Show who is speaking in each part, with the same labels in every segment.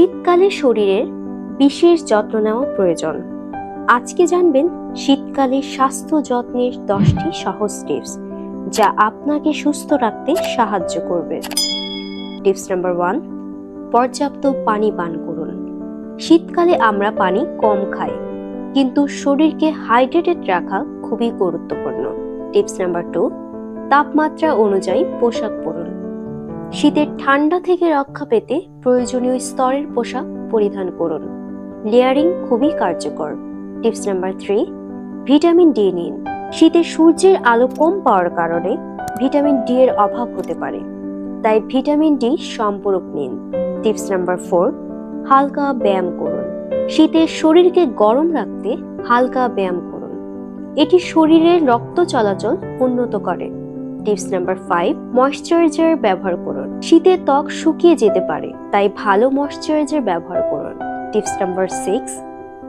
Speaker 1: শীতকালে শরীরের বিশেষ যত্ন নেওয়া প্রয়োজন। আজকে জানবেন শীতকালে স্বাস্থ্য যত্নের দশটি সহজ টিপস, যা আপনাকে সুস্থ রাখতে সাহায্য করবে। টিপস নাম্বার ওয়ান, পর্যাপ্ত পানি পান করুন। শীতকালে আমরা পানি কম খাই, কিন্তু শরীরকে হাইড্রেটেড রাখা খুবই গুরুত্বপূর্ণ। টিপস নাম্বার টু, তাপমাত্রা অনুযায়ী পোশাক পরুন। শীতের ঠান্ডা থেকে রক্ষা পেতে প্রয়োজনীয় স্তরের পোশাক পরিধান করুন। লেয়ারিং খুবই কার্যকর। Tips number three vitamin D নিন। শীতে সূর্যের আলো কম পাওয়ার কারণে ভিটামিন ডি এর অভাব হতে পারে, তাই ভিটামিন ডি সম্পূরক নিন। টিপস নাম্বার ফোর হালকা ব্যায়াম করুন। শীতে শরীরকে গরম রাখতে হালকা ব্যায়াম করুন। এটি শরীরের রক্ত চলাচল উন্নত করে। টিপস নাম্বার ফাইভ ময়শ্চারাইজার ব্যবহার করুন। শীতে ত্বক শুকিয়ে যেতে পারে, তাই ভালো ময়শ্চারাইজার ব্যবহার করুন। টিপস নাম্বার সিক্স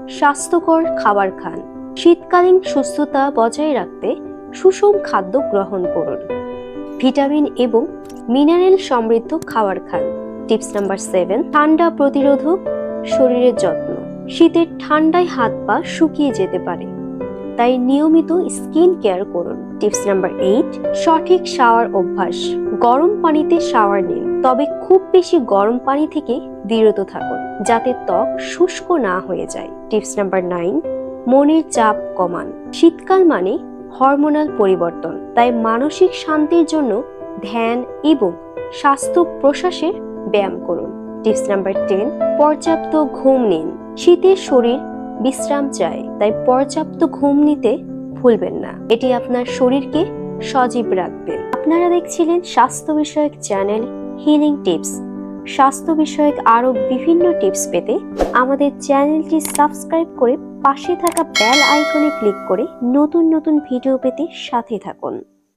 Speaker 1: স্বাস্থ্যকর খাবার খান। শীতকালীন সুস্থতা বজায় রাখতে সুষম খাদ্য গ্রহণ করুন। ভিটামিন এবং মিনারেল সমৃদ্ধ খাবার খান। টিপস নাম্বার সেভেন ঠান্ডা প্রতিরোধক শরীরের যত্ন। শীতের ঠান্ডায় হাত পা শুকিয়ে যেতে পারে। তাই নিয়মিত স্কিন কেয়ার করুন। টিপস নাম্বার এইট সঠিক শাওয়ার অভ্যাস। গরম পানিতে শাওয়ার নিন। তবে খুব বেশি গরম পানি থেকে বিরত থাকুন, যাতে ত্বক শুষ্ক না হয়ে যায়। টিপস নাম্বার নাইন মনের চাপ কমান। শীতকাল মানে হরমোনাল পরিবর্তন, তাই মানসিক শান্তির জন্য ধ্যান এবং স্বাস্থ্য প্রশ্বাসের ব্যায়াম করুন। টিপস নাম্বার টেন পর্যাপ্ত ঘুম নিন। শীতের শরীর বিশ্রাম চায় তাই পর্যাপ্ত ঘুম নিতে ভুলবেন না। এটি আপনার শরীরকে সজীব রাখবে। আপনারা দেখছিলেন স্বাস্থ্য বিষয়ক চ্যানেল হিলিং টিপস স্বাস্থ্য বিষয়ক আরও বিভিন্ন টিপস পেতে আমাদের চ্যানেলটি সাবস্ক্রাইব করে পাশে থাকা বেল আইকনে ক্লিক করে নতুন নতুন ভিডিও পেতে সাথে থাকুন।